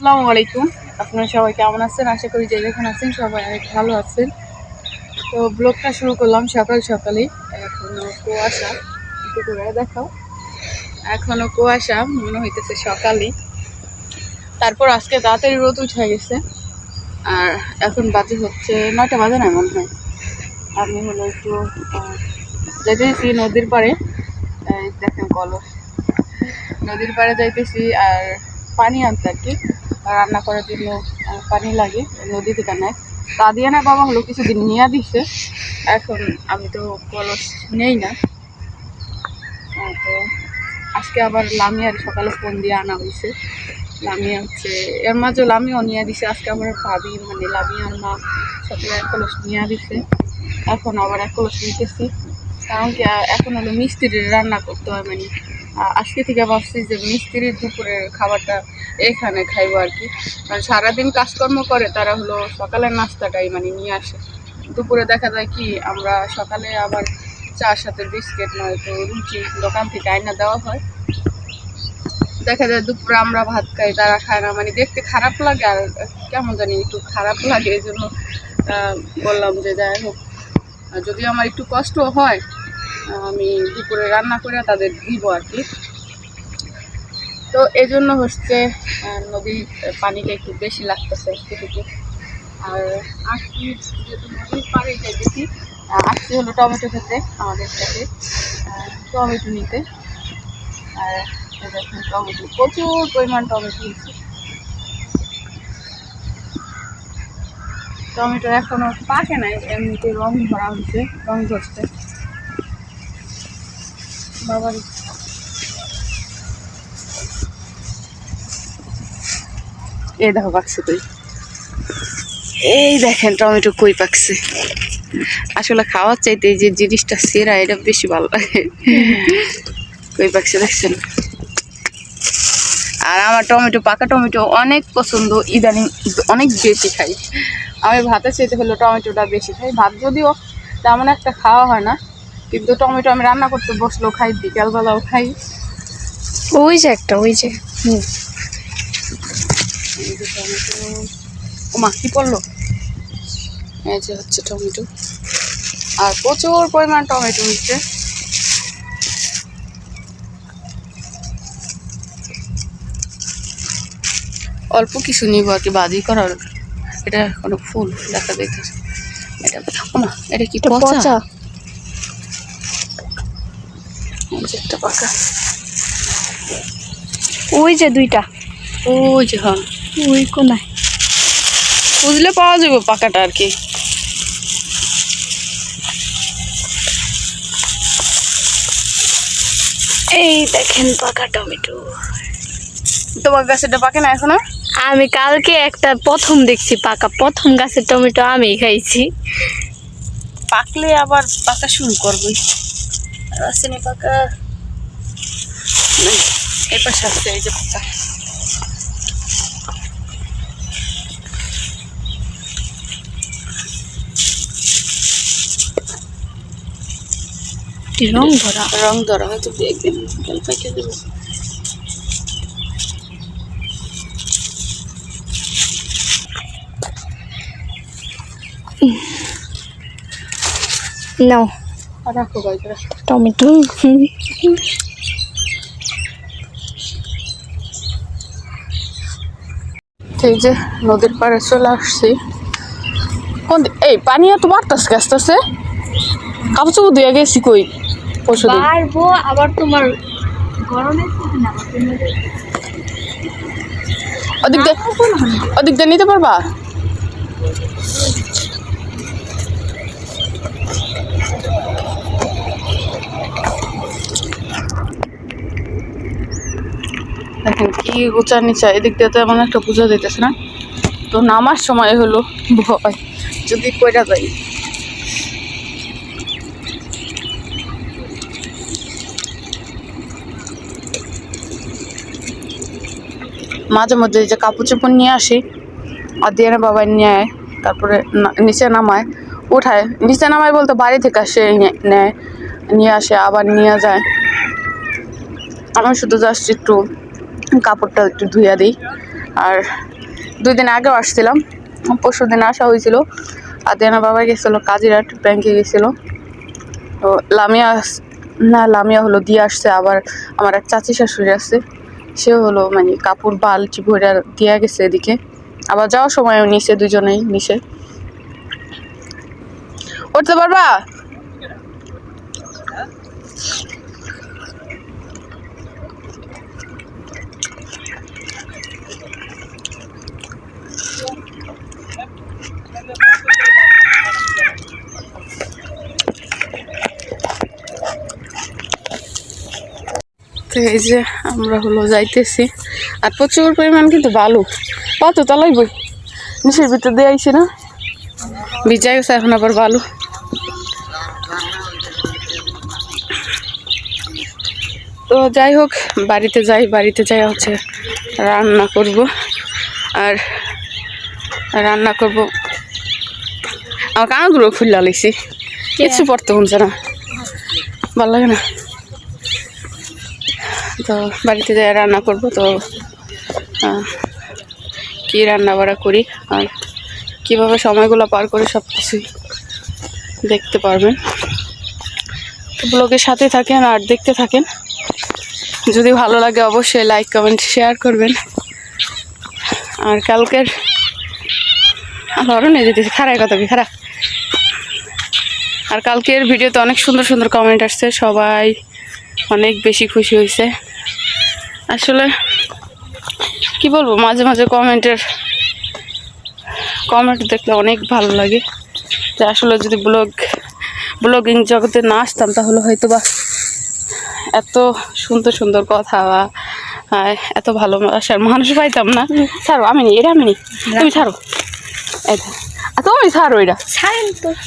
আসসালামু আলাইকুম। আপনারা সবাই কেমন আছেন? আশা করি যে যেখানে আছেন সবাই অনেক ভালো আছেন। তো ব্লগটা শুরু করলাম সকাল সকালেই এখনও কুয়াশা। একটু করে দেখাও। এখনও কুয়াশা মনে হইতেছে সকালই। তারপর আজকে তাড়াতাড়ি রোদ উঠে গেছে। আর এখন বাজে হচ্ছে নয়টা বাজে না মনে হয়। আমি হলো একটু আহ, যাইতেছি নদীর পাড়ে। দেখেন কলস। নদীর পাড়ে যাইতেছি আর পানি আনতে আর কি। রান্না করার জন্য পানি লাগে, নদী থেকে নেয় তা দিয়ে না বাবা হলো, কিছুদিন নিয়ে দিচ্ছে এখন আমি তো কলস নেই না। তো আজকে আবার লামিয়ার সকালে ফোন দিয়ে আনা হয়েছে। লামিয়া হচ্ছে, এর মাঝে লামিও নিয়ে দিছে। আজকে আমার ভাবি মানে লামিয়ার মা সকালে এক কলস নিয়ে দিছে। এখন আবার এক কলস নিতেছি। কারণ কি এখন হলো মিস্ত্রির রান্না করতে হয় মানে আজকে থেকে ভাবছি যে মিস্ত্রির দুপুরের খাবারটা এখানে খাইবো আর কি। কারণ সারাদিন কাজকর্ম করে, তারা হলো সকালের নাস্তাটাই মানে নিয়ে আসে। দুপুরে দেখা যায় কি, আমরা সকালে আবার চার সাথে বিস্কিট নয়তো রুটি দোকান থেকে আইনা দেওয়া হয়। দেখা যায় দুপুরে আমরা ভাত খাই, তারা খায় না। মানে দেখতে খারাপ লাগে আর কেমন জানি একটু খারাপ লাগে। এই জন্য বললাম যে যাই হোক। যদি আমার একটু কষ্ট হয় আমি দুপুরে রান্না করে তাদের দিব আর কি। তো এই জন্য হচ্ছে নদীর পানিটা একটু বেশি লাগতেছে একটু একটু আর আসছি যেহেতু নদীর পাড়ে আহ, আসছি হলো টমেটো খেতে আমাদের সাথে টমেটো নিতে। আর টমেটো প্রচুর পরিমাণ টমেটো হয়েছে টমেটো এখনও পাকে নাই এমনিতে রং ধরা হচ্ছে রং ধরছে। বাবার এই দেখো পাকছে কই? এই দেখেন টমেটো কই পাকছে? আসলে খাওয়ার চাইতে এই যে জিনিসটা সেরা, এটা বেশি ভালো লাগে। কই পাকছে দেখছেন? আর আমার টমেটো, পাকা টমেটো অনেক পছন্দ, ইদানিং অনেক বেশি খাই। আমি ভাতের চাইতে হলো টমেটোটা বেশি খাই। ভাত যদিও তেমন একটা খাওয়া হয় না কিন্তু টমেটো আমি রান্না করতে বসলেও খাই বিকালবেলাও খাই। ওই যে একটা ওই যে। হুম। টমেটো ওমা কি পড়ল এই যে হচ্ছে টমেটো। আর প্রচুর পরিমাণ টমেটো হচ্ছে অল্প কিছু নিব আর কি বাজি করার। এটা কোনো ফুল দেখা যাইতেছে। এটা এটা কি পচা পচা এই যে একটা পাকা ওই যে দুইটা। ওই যে হ্যাঁ। ওই কোনায়। বুঝলে পাওয়া যাবে পাকাটা আর কি। এই দেখেন পাকা টমেটো। তোমার গাছে এটা পাকে না এখনও? আমি কালকে একটা প্রথম দেখছি পাকা প্রথম গাছের টমেটো আমি খাইছি। পাকলে আবার পাকা শুরু করবে আর আসেনি পাকা না, এই পাশে আসছে এই যে পাকা কি রং ভরা রং ধরা হয়তো দু একদিন জল পাইকে দেবো নাও আর রাখো গাইতে টমেটো। এই যে নদীর পাড়ে চলে আসছি। কোন এই পানি এত বাড়তেছে আস্তে আস্তে কাপড় চোপড় দিয়ে গেছি কই? পরশু পারব আবার তোমার গরমে ওদিক দিয়ে ওদিক দিয়ে নিতে পারবা? দেখেন কি উঁচা নিচা, এদিক দিয়ে তো এমন একটা পুজো দিতেছে না। তো নামার সময় হলো ভয়, যদি কইরা যাই। মাঝে মধ্যে যে কাপড় চোপড় নিয়ে আসি, আর দিয়ে বাবা নিয়ে, তারপরে নিচে নামায়, উঠায়। নিচে নামায় বলতে বাড়ি থেকে আসে নেয়, নিয়ে আসে, আবার নিয়ে যায়। আমি শুধু জাস্ট একটু কাপড়টা একটু ধুইয়া দিই। আর দুই দিন আগেও আসছিলাম, পরশু দিন আসা হয়েছিল। আর দেনা বাবা গেছিল কাজিরাট ব্যাংকে গেছিল। তো লামিয়া না, লামিয়া হলো দিয়ে আসছে, আবার আমার এক চাচি শাশুড়ি আসছে সে হলো মানে কাপড় বালতি ভরে দিয়ে গেছে এদিকে। আবার যাওয়ার সময়ও নিছে দুজনেই, নিছে। উঠতে পারবা? তো এই যে আমরা হলো যাইতেছি। আর প্রচুর পরিমাণ কিন্তু বালু। কত তলাই বই। নিচের ভিতর দিয়ে আইছি না? ভিজাই গেছে এখন আবার বালু। তো যাই হোক বাড়িতে যাই বাড়িতে যাই হচ্ছে রান্না করব। আর রান্না করব। আমার কানগুলো খুললা লাগছি কিছু পড়তে হচ্ছে না। ভালো লাগে না। তো বাড়িতে যাই, রান্না করব তো কি রান্না বাড়া করি আর কীভাবে সময়গুলো পার করে সব কিছুই দেখতে পারবেন। তো ব্লগের সাথে থাকেন আর দেখতে থাকেন। যদি ভালো লাগে অবশ্যই লাইক, কমেন্ট, শেয়ার করবেন। আর কালকের আরও নিয়ে যেতেছি খারাপ কথা কি, খারাপ। আর কালকের ভিডিওতে অনেক সুন্দর সুন্দর কমেন্ট আসছে, সবাই অনেক বেশি খুশি হয়েছে। আসলে কি বলব মাঝে মাঝে কমেন্টের কমেন্ট দেখলে অনেক ভালো লাগে। যে আসলে যদি ব্লগ ব্লগিং জগতে না আসতাম তাহলে হয়তো বা এত সুন্দর সুন্দর কথা বা এত ভালোবাসার মানুষ পাইতাম না। ছাড়ো আমি নি এটা আমি নি তুমি ছাড়ো। আর তুমি ছাড়ো এটা।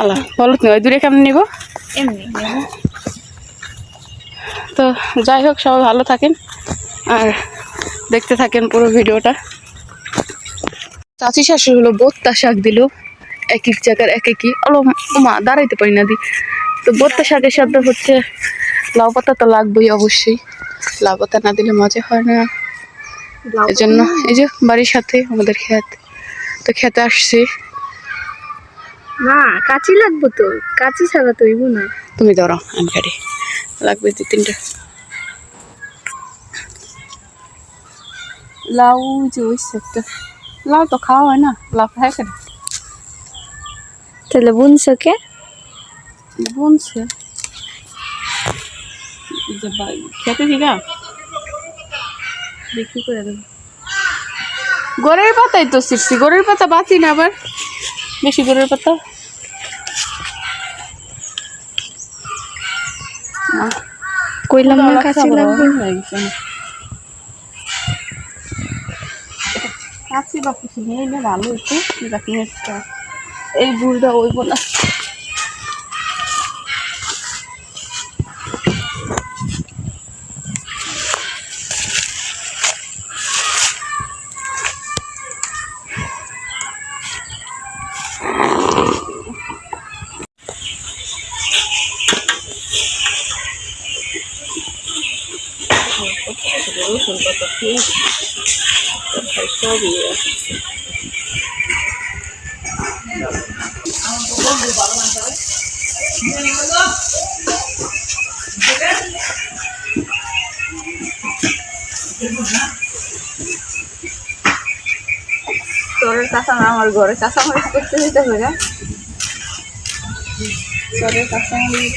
আল্লাহ বলো তুমি ওই দূরে কেমন নিবো? তো যাই হোক সবাই ভালো থাকেন। আর দেখতে থাকেন পুরো ভিডিওটা। চাচি শাশুড়ি হলো বোত্তা শাক দিল এক এক জায়গার এক একই। আলো মা দাঁড়াইতে পারি না দি। তো বোত্তা শাকের সাথে হচ্ছে লাউ পাতা তো লাগবেই অবশ্যই। লাউ পাতা না দিলে মজা হয় না। এই জন্য এই যে বাড়ির সাথে আমাদের ক্ষেত তো খেতে আসছি। না কাঁচি লাগবো তো কাঁচি ছাড়া তো না। তুমি ধরো আমি কাটি লাগবে দু তিনটা। লাউ যে একটা লাউ তো খাওয়া হয় না লাউ খায় কেন তাহলে বুনছো কে বুনছে খেতে দিগা বিক্রি করে দেবো পাতাই তো শিখছি গড়ের পাতা বাঁচি না আবার বেশি গড়ের পাতা কইলাম না লাগবে বা কিছু নিয়ে এলে ভালো হচ্ছে বাকি এই ভুলটা ওই এই তোর কাঁচা না আমার ঘরে কাঁচা মরিচ করতে দিতে হবে না তোর কাঁচা মরিচ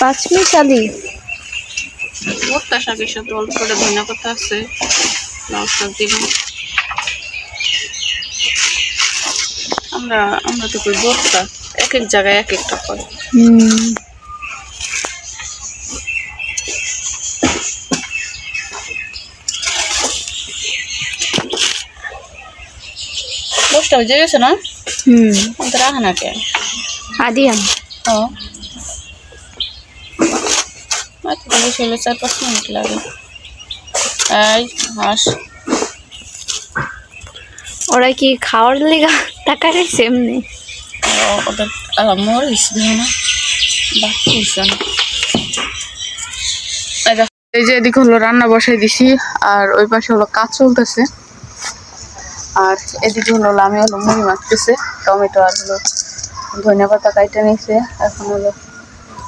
পাঁচমি শালি মোটটা শাকের সাথে অল্প করে ধনিয়া কথা আছে নমস্কার দিব। আমরা আমরা তো কই বোরটা এক এক জায়গায় এক একটা করে। হুম দশটা বেজে গেছে না? হুম। রাখা না কে আদিয়াম ও। আচ্ছা চার পাঁচ মিনিট লাগে। এই হাঁস। ওরা কি খাওয়ার লেগা টাকা রয়েছে এমনি? ওটা আলা মরিস দেহ না বাকি হইছে এই যে এদিকে হলো রান্না বসাই দিছি, আর ওই পাশে হলো কাজ চলতেছে। আর এদিকে হলো আমি হলো মুড়ি মাখতেছে, টমেটো আর হলো ধনিয়া পাতা কাইটা নিয়েছে, এখন হলো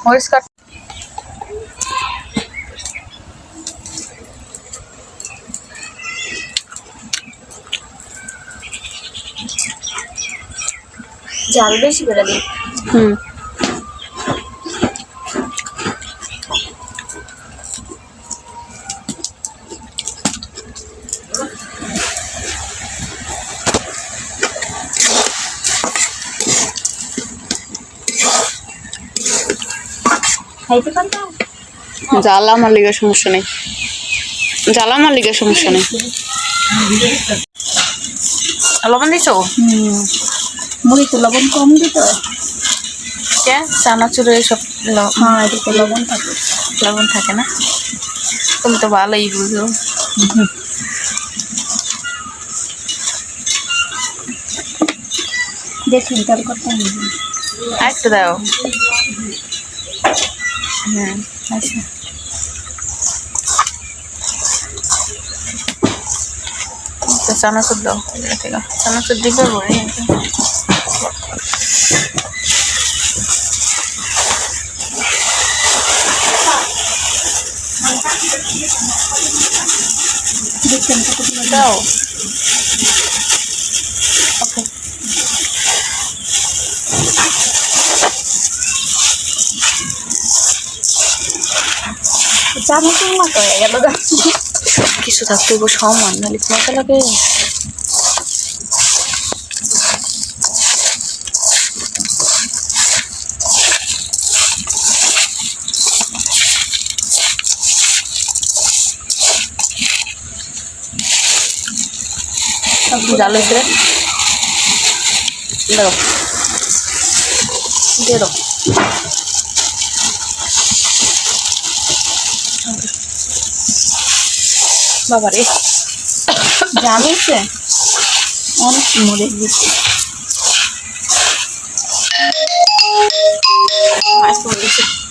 মরিচ কাট জাল বেশি করে দিই। হুম। খাইতে পারতাম জ্বালা আমার লিগে সমস্যা নেই। জ্বালা আমার লিগে সমস্যা নেই। লবণ দিছো হুম। মুড়ি তো লবণ কম দিত কে? চানাচুরে সব ল- হ্যাঁ এদিকে লবণ থাকে। লবণ থাকে না? তুমি তো ভালোই বুঝো। দেখুন তার কথা আরেকটু দাও। হ্যাঁ আচ্ছা। তো চানাচুর দাও। চানাচুর দিবে বলে দাও ওকে চামচের মতো হয়ে গেল কিছু থাকতে সমান নাহলে মজা লাগে জাল হয়েছে দাও দিয়ে দাও বাবারে জানিয়েছে অনেক মরে গেছে। মাছ গেছে।